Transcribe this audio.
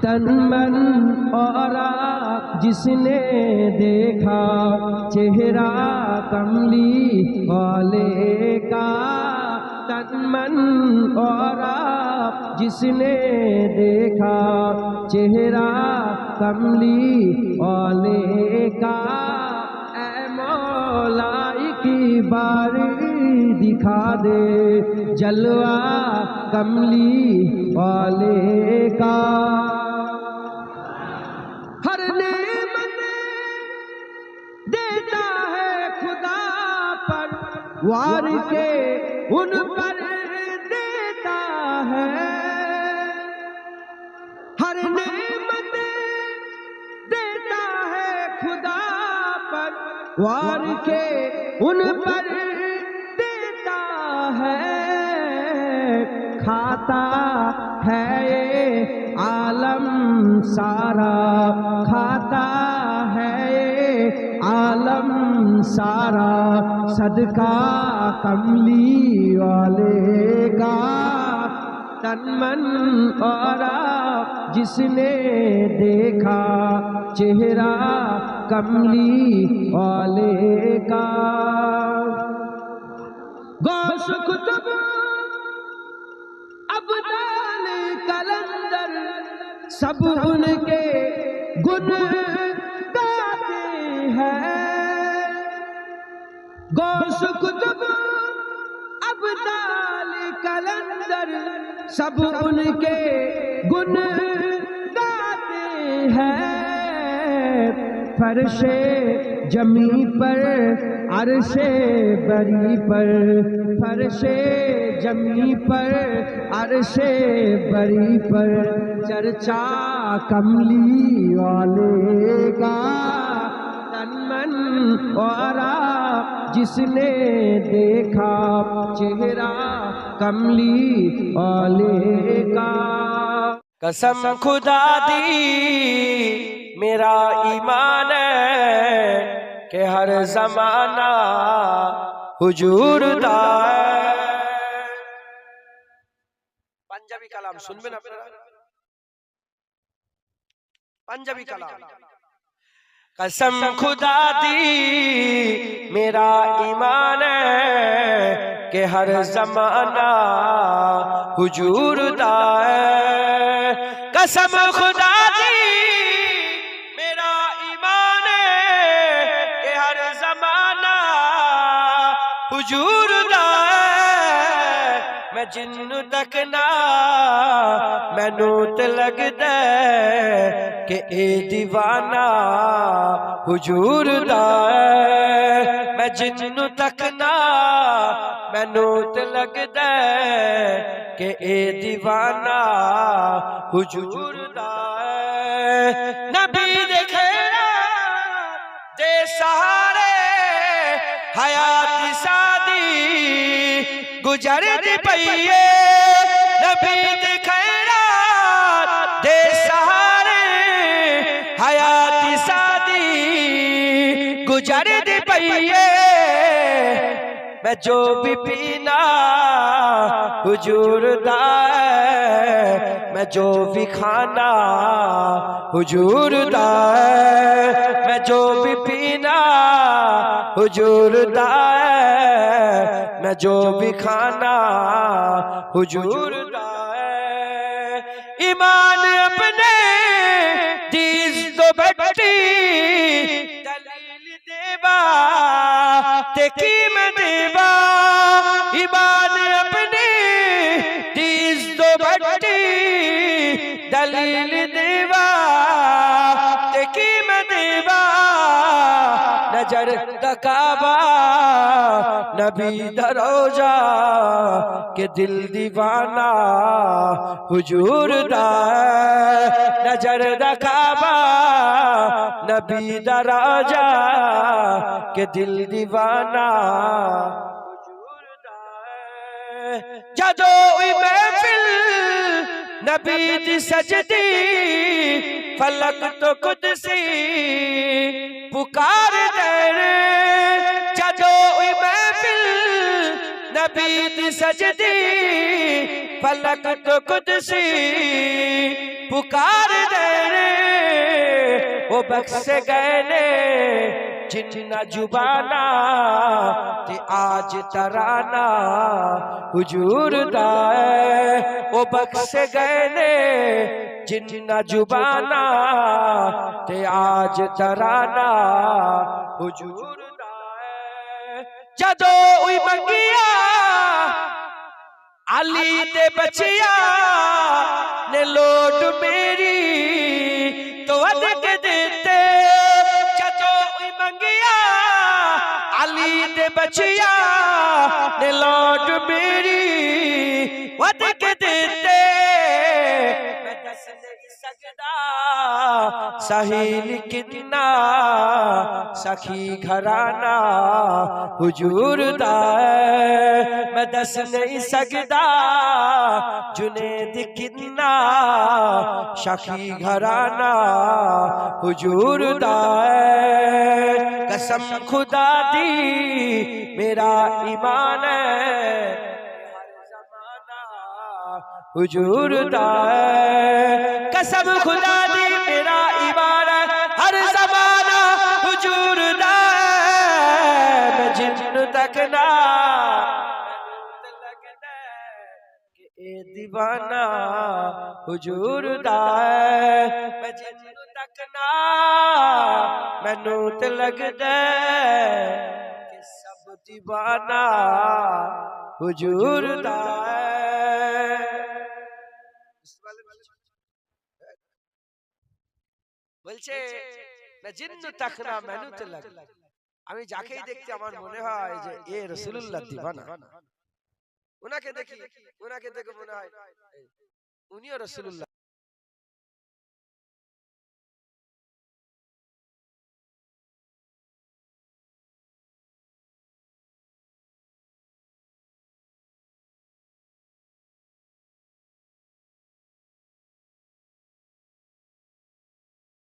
تن من اور جس نے دیکھا، چہرہ کملی والے کا۔ تن من اور جس نے دیکھا، چہرہ کملی والے کا۔ اے مولا کی باری دکھا دے، جلوہ کملی والے کا۔ ہر نعمت دیتا ہے خدا پر وار کے ان پر دیتا ہے۔ ہر نعمت دیتا ہے خدا پر وار کے ان پر کھاتا ہے یہ عالم سارا۔ کھاتا ہے عالم سارا۔ صدقہ کملی والے کا۔ تن من اور جس نے دیکھا۔ چہرہ کملی والے کا۔ گوش کتب سب ان کے گن گاتے ہیں۔ گوش کتب ابدال کلندر، سب ان کے گن گاتے ہیں۔ فرش جمی پر عرش بری پر فرش جمی پر، عرش بری پر، چرچا کملی والے کا تن من اور جس نے دیکھا چہرہ کملی والے کا قسم خدا دی، میرا ایمان ہے کہ ہر زمانہ حجور دا ہے پنجابی کلام শুনবেন আপনারা پنجابی کلام قسم خدا دی میرا ایمان ہے کہ ہر زمانہ حجور دا ہے قسم خدا دی حجور دا ہے میں جن تک نہ مینو تے لگدا ہے کہ اے دیوانہ حجور دا ہے میں جن تک نہ مینو تے لگدا ہے کہ اے دیوانہ حجور دا ہے نبی دے خیرات دے سہارے، حیات گزر دی پئیے نبی دے خیرات دے سہارے حیات سادی گزر دی پئیے جو بھی پینا حجور دا ہے۔ میں جو بھی کھانا حجور دا ہے۔ میں جو بھی پینا حجور دا ہے۔ میں جو بھی کھانا حجور دا ہے۔ ایمان اپنے دیز تو بیٹھی دلیل دیوا، تے نظر دکابا نبی دروجا کہ دل دیوانہ حجور دا ہے نظر دکابا نبی دروجا کہ دل دیوانہ حجور دا جدو محفل نبی دی سجدی فلک تو قدسی پکار دے جدو محفل، نبی دی سجدی، فلک تو قدسی پکار در۔ وہ بخش گئے نے جنہ جبانا، تے آج ترانا حجور دائے۔ او بخش گئے نے جنہ جبانا تے آج ترانا حجور دائے جدو ہوئی منگیا علی دے بچیا نے لوٹ میری تو ود کے دیتے۔ چچو ہوئی منگیا علی دے بچیا نے لوٹ میری، ود کے دیتے سہیل کتنا سخی گھرانا حجور دا میں دس نہیں سکتا جنید کتنا سخی گھرانا حجور دا قسم خدا دی، میرا ایمان ہے۔ حجور دا ہے قسم خدا دی میرا ایمان ہے. ہر زمانہ حجور دا ہے میں جن تک نہ کہ اے دیوانہ حجور دا ہے میں جن تک نہ مینو تے لگدا ہے کہ سب دیوانہ حجور دا বলছে না জিন্ন তাকনা লাগ আমি যাকেই দেখতে আমার মনে হয় যে এ রসুল্লাহ দিবানা। ওনাকে দেখি ওনাকে দেখে মনে হয় উনিও রাসূলুল্লাহ।